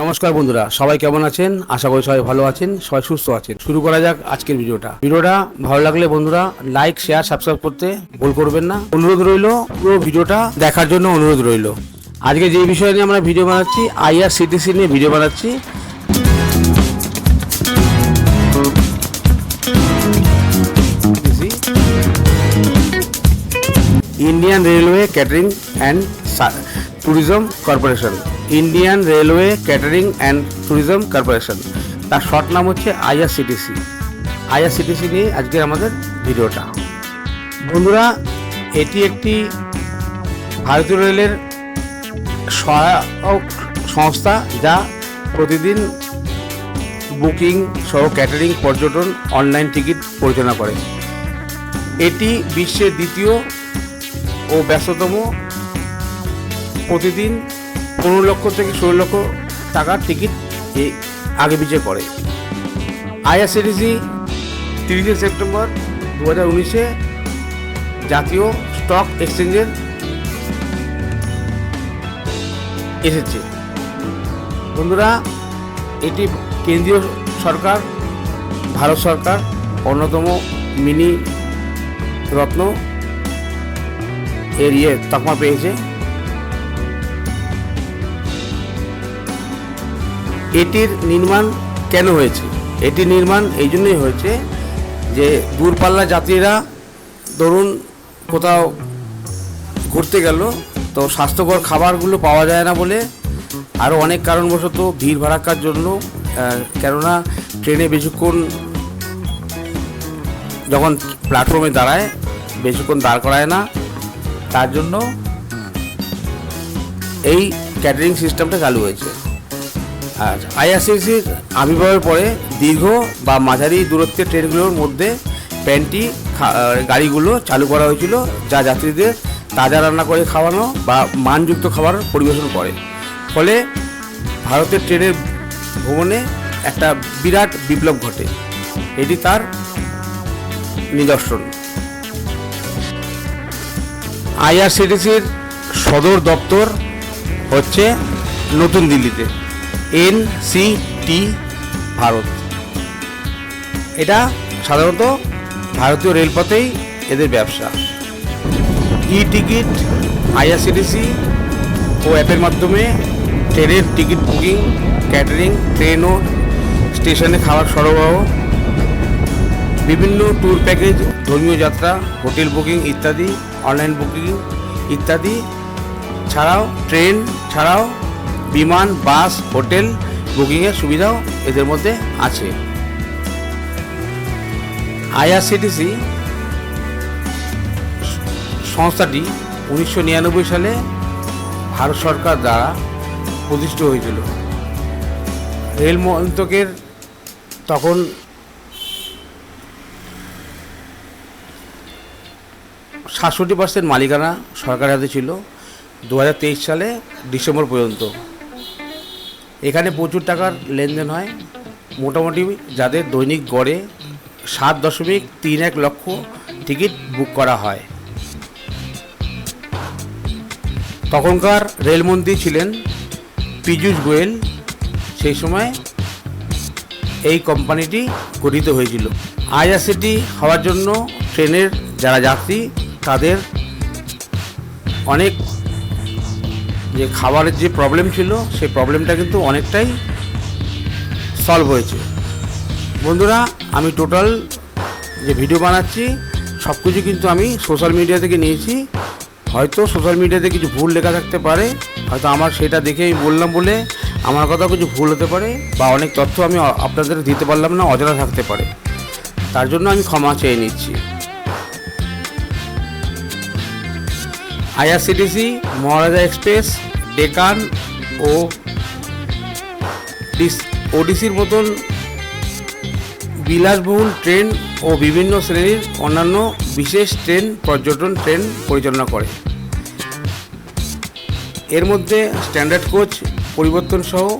নমস্কার বন্ধুরা, সবাই কেমন আছেন? আশা করি সবাই ভালো আছেন, সবাই সুস্থ আছেন। শুরু করা যাক আজকের ভিডিওটা। ভিডিওটা ভালো লাগলে বন্ধুরা লাইক শেয়ার সাবস্ক্রাইব করতে ভুল করবেন না। অনুরোধ রইল, পুরো ভিডিওটা দেখার জন্য অনুরোধ রইল। আজকে যে বিষয় নিয়ে আমরা ভিডিও বানাচ্ছি আইআরসিটিসি নিয়ে ভিডিও বানাচ্ছি। Indian railway catering and tourism corporation Indian railway catering and tourism corporation তার শর্ট নাম হচ্ছে আইআরসিটিসি আইআরসিটিসি নিয়ে আজকের আমাদের ভিডিওটা। বন্ধুরা, এটি একটি ভারতীয় রেলের সহায়ক সংস্থা যা প্রতিদিন বুকিং সহ ক্যাটারিং, পর্যটন, অনলাইন টিকিট পরিচালনা করে। এটি বিশ্বের দ্বিতীয় ও ব্যস্ততম প্রতিদিন পনেরো লক্ষ থেকে ষোলো লক্ষ টাকার টিকিট আগে পিছিয়ে করে। আইআরসিটিসি তিরিশে সেপ্টেম্বর দু হাজার উনিশে জাতীয় স্টক এক্সচেঞ্জের এসেছে। বন্ধুরা, এটি কেন্দ্রীয় সরকার, ভারত সরকার, অন্যতম মিনি রত্ন এর ইয়ে তকমা পেয়েছে। এটির নির্মাণ কেন হয়েছে? এটি নির্মাণ এই জন্যই হয়েছে যে দূরপাল্লা যাত্রীরা ধরুন কোথাও ঘুরতে গেল, তো স্বাস্থ্যকর খাবারগুলো পাওয়া যায় না বলে আরও অনেক কারণবশত ভিড় ভাড়াক্কার জন্য কেননা ট্রেনে বেশিক্ষণ যখন প্ল্যাটফর্মে দাঁড়ায়, বেশিক্ষণ দাঁড় করায় না। তার জন্য এই ক্যাটারিং সিস্টেমটা চালু হয়েছে। আর আইআরসিসির আবির্ভাবের পরে দীর্ঘ বা মাঝারি দূরত্বের ট্রেনগুলোর মধ্যে প্যান্টি গাড়িগুলো চালু করা হয়েছিল, যা যাত্রীদের তাজা রান্না করে খাওয়ানো বা মানযুক্ত খাবার পরিবেশন করে। ফলে ভারতের ট্রেনের ভ্রমণে একটা বিরাট বিপ্লব ঘটে। এটি তার নিদর্শন। আইআরসিটিসির সদর দপ্তর হচ্ছে নতুন দিল্লিতে। এনসিটি ভারত। এটা সাধারণত ভারতীয় রেলপথেই এদের ব্যবসা। ই টিকিট আইআরসিটিসি ও অ্যাপের মাধ্যমে ট্রেনের টিকিট বুকিং, ক্যাটারিং, ট্রেন ও স্টেশনে খাবার সরবরাহ, বিভিন্ন ট্যুর প্যাকেজ, ধর্মীয় যাত্রা, হোটেল বুকিং ইত্যাদি, অনলাইন বুকিং ইত্যাদি ছাড়াও, ট্রেন ছাড়াও বিমান, বাস, হোটেল, বুকিংয়ের সুবিধাও এদের মধ্যে আছে। আইআরসিটিসি সংস্থাটি উনিশশো নিরানব্বই সালে ভারত সরকার দ্বারা প্রতিষ্ঠিত হয়েছিল। রেল মন্ত্রকের তখন সাতষট্টি পার্সেন্ট মালিকানা সরকারের হাতে ছিল। দু হাজার তেইশ সালে ডিসেম্বর পর্যন্ত। এখানে প্রচুর টাকার লেনদেন হয়। মোটামুটি যাদের দৈনিক গড়ে সাত দশমিক তিন এক লক্ষ টিকিট বুক করা হয়। তখনকার রেলমন্ত্রী ছিলেন পীযূষ গোয়েল। সেই সময় এই কোম্পানিটি গঠিত হয়েছিল। আইআরসিটি হওয়ার জন্য ট্রেনের যারা যাত্রী, তাদের অনেক যে খাবারের যে প্রবলেম ছিল, সেই প্রবলেমটা কিন্তু অনেকটাই সলভ হয়েছে। বন্ধুরা, আমি টোটাল যে ভিডিও বানাচ্ছি সব কিছু কিন্তু আমি সোশ্যাল মিডিয়া থেকে নিয়েছি। হয়তো সোশ্যাল মিডিয়াতে কিছু ভুল লেখা থাকতে পারে, হয়তো আমার সেটা দেখে আমি বললাম বলে আমার কথা কিছু ভুল হতে পারে, বা অনেক তথ্য আমি আপনাদের দিতে পারলাম না, অজানা থাকতে পারে। তার জন্য আমি ক্ষমা চেয়ে নিচ্ছি। আইআরসিটিসি, মহারাজা এক্সপ্রেস ডেকান ও ডিস- ওডিসির মতন বিলাসবহুল ট্রেন ও বিভিন্ন শ্রেণির অন্যান্য বিশেষ ট্রেন, পর্যটন ট্রেন পরিচালনা করে। এর মধ্যে স্ট্যান্ডার্ড কোচ, পরিবর্তন সহ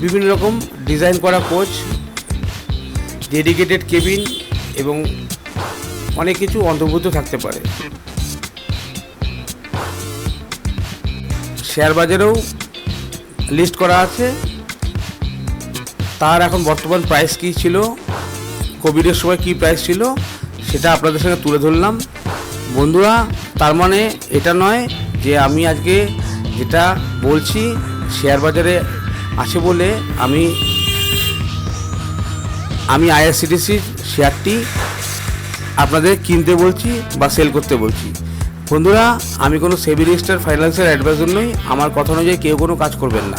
বিভিন্ন রকম ডিজাইন করা কোচ, ডেডিকেটেড কেবিন এবং অনেক কিছু অন্তর্ভুক্ত থাকতে পারে। শেয়ার বাজারেও লিস্ট করা আছে। তার এখন বর্তমান প্রাইস কী ছিল কোভিডের সময় কী প্রাইস ছিল, সেটা আপনাদের সঙ্গে তুলে ধরলাম। বন্ধুরা, তার মানে এটা নয় যে আমি আজকে যেটা বলছি, শেয়ার বাজারে আছে বলে আমি আমি আইআরসিটিসির শেয়ারটি আপনাদের কিনতে বলছি বা সেল করতে বলছি। বন্ধুরা, আমি কোনো সেবি রেজিস্টার ফাইন্যান্সের অ্যাডভাইজার নই। আমার কথা অনুযায়ী কেউ কোনো কাজ করবেন না।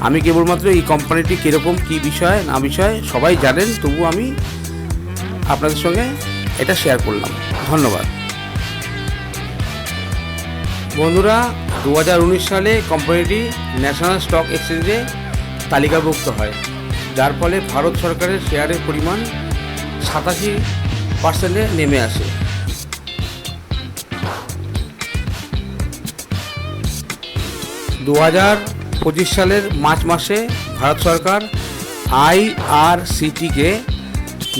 আমি কেবলমাত্র এই কোম্পানিটি কীরকম, কী বিষয়, না বিষয়, সবাই জানেন, তবু আমি আপনাদের সঙ্গে এটা শেয়ার করলাম। ধন্যবাদ। বন্ধুরা দু হাজার উনিশ সালে কোম্পানিটি ন্যাশনাল স্টক এক্সচেঞ্জে তালিকাভুক্ত হয়। যার ফলে ভারত সরকারের শেয়ারের পরিমাণ সাতাশি পার্সেন্টে নেমে আসে। দু হাজার পঁচিশ সালের মার্চ মাসে ভারত সরকার আইআরসিটিকে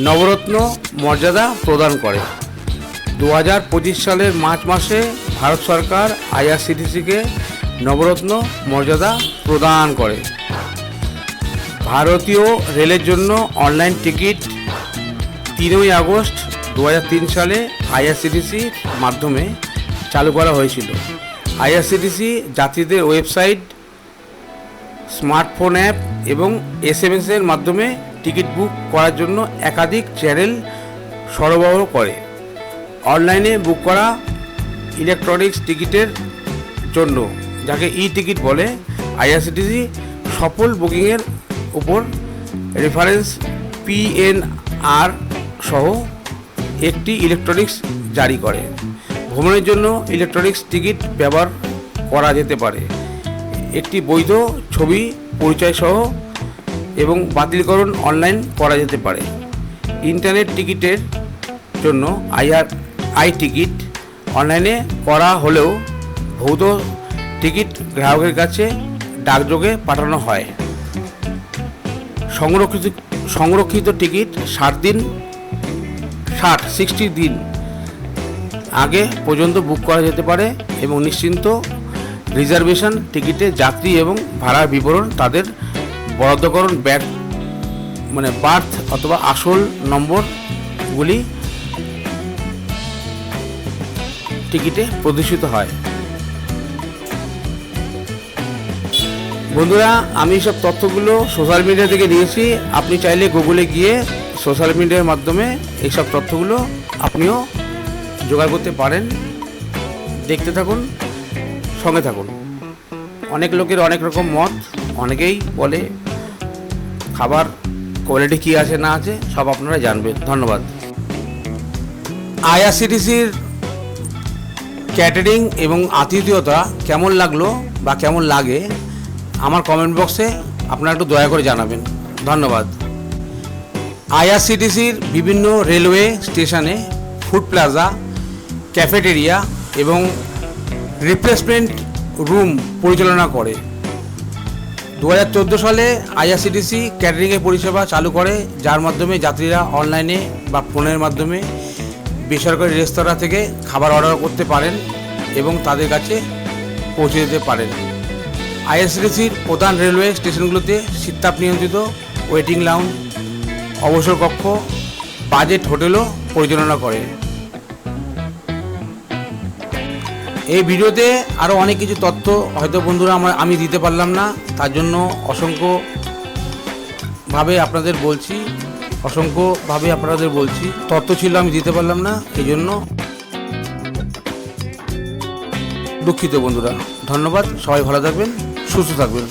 নবরত্ন মর্যাদা প্রদান করে। দু হাজার পঁচিশ সালের মার্চ মাসে ভারত সরকার আইআরসিটিসিকে নবরত্ন মর্যাদা প্রদান করে। ভারতীয় রেলের জন্য অনলাইন টিকিট তিনই আগস্ট দু হাজার তিন সালে আইআরসিটিসির মাধ্যমে চালু করা হয়েছিল। আইআরসিটিসি যাত্রীদের ওয়েবসাইট, স্মার্টফোন অ্যাপ এবং এস এম এর মাধ্যমে টিকিট বুক করার জন্য একাধিক চ্যানেল সরবরাহ করে। অনলাইনে বুক করা ইলেকট্রনিক্স টিকিটের জন্য, যাকে ই টিকিট বলে। আইআরসিটিসি সফল বুকিংয়ের উপর রেফারেন্স পিএনআর সহ একটি ইলেকট্রনিক্স জারি করে। ভ্রমণের জন্য ইলেকট্রনিক্স টিকিট ব্যবহার করা যেতে পারে। একটি বৈধ ছবি পরিচয় সহ এবং বাতিলকরণ অনলাইন করা যেতে পারে। ইন্টারনেট টিকিটের জন্য আইআর, আই টিকিট অনলাইনে করা হলেও ভৌত টিকিট গ্রাহকের কাছে ডাকযোগে পাঠানো হয়। সংরক্ষিত সংরক্ষিত টিকিট ষাট দিন, ষাট সিক্সটি দিন আগে পর্যন্ত বুক করা যেতে পারে এবং নিশ্চিন্ত রিজার্ভেশন টিকিটে যাত্রী এবং ভাড়ার বিবরণ তাদের বরাদ্দকরণ ব্যাগ মানে বার্থ অথবা আসল নম্বরগুলি টিকিটে প্রদর্শিত হয়। বন্ধুরা, আমি সব তথ্যগুলো সোশ্যাল মিডিয়া থেকে নিয়েছি। আপনি চাইলে গুগলে গিয়ে সোশ্যাল মিডিয়ার মাধ্যমে এইসব তথ্যগুলো আপনিও জোগাড় করতে পারেন, দেখতে থাকুন, সঙ্গে থাকুন। অনেক লোকের অনেক রকম মত, অনেকেই বলে খাবার কোয়ালিটি কী আছে, না আছে, সব আপনারা জানবেন। ধন্যবাদ। আইআরসিটিসির ক্যাটারিং এবং আতিথেয়তা কেমন লাগল বা কেমন লাগে, আমার কমেন্ট বক্সে আপনারা একটু দয়া করে জানাবেন। ধন্যবাদ। আইআরসিটিসির বিভিন্ন রেলওয়ে স্টেশনে ফুড প্লাজা ক্যাফেটেরিয়া এবং রিপ্লেসমেন্ট রুম পরিচালনা করে। দু হাজার চোদ্দ সালে আইআরসিটিসি ক্যাটারিংয়ের পরিষেবা চালু করে, যার মাধ্যমে যাত্রীরা অনলাইনে বা ফোনের মাধ্যমে বেসরকারি রেস্তোরাঁ থেকে খাবার অর্ডার করতে পারেন এবং তাদের কাছে পৌঁছে দিতে পারেন। আইআরসিটিসির প্রধান রেলওয়ে স্টেশনগুলোতে শীতাপ নিয়ন্ত্রিত ওয়েটিং লাউঞ্জ অবসর কক্ষ বাজেট হোটেলও পরিচালনা করে। এই ভিডিওতে আরও অনেক কিছু তথ্য হয়তো বন্ধুরা আমার আমি দিতে পারলাম না। তার জন্য অসংখ্যভাবে আপনাদের বলছি। অসংখ্যভাবে আপনাদের বলছি। তথ্য ছিল আমি দিতে পারলাম না, এই জন্য দুঃখিত বন্ধুরা। ধন্যবাদ, সবাই ভালো থাকবেন, সুস্থ থাকবেন।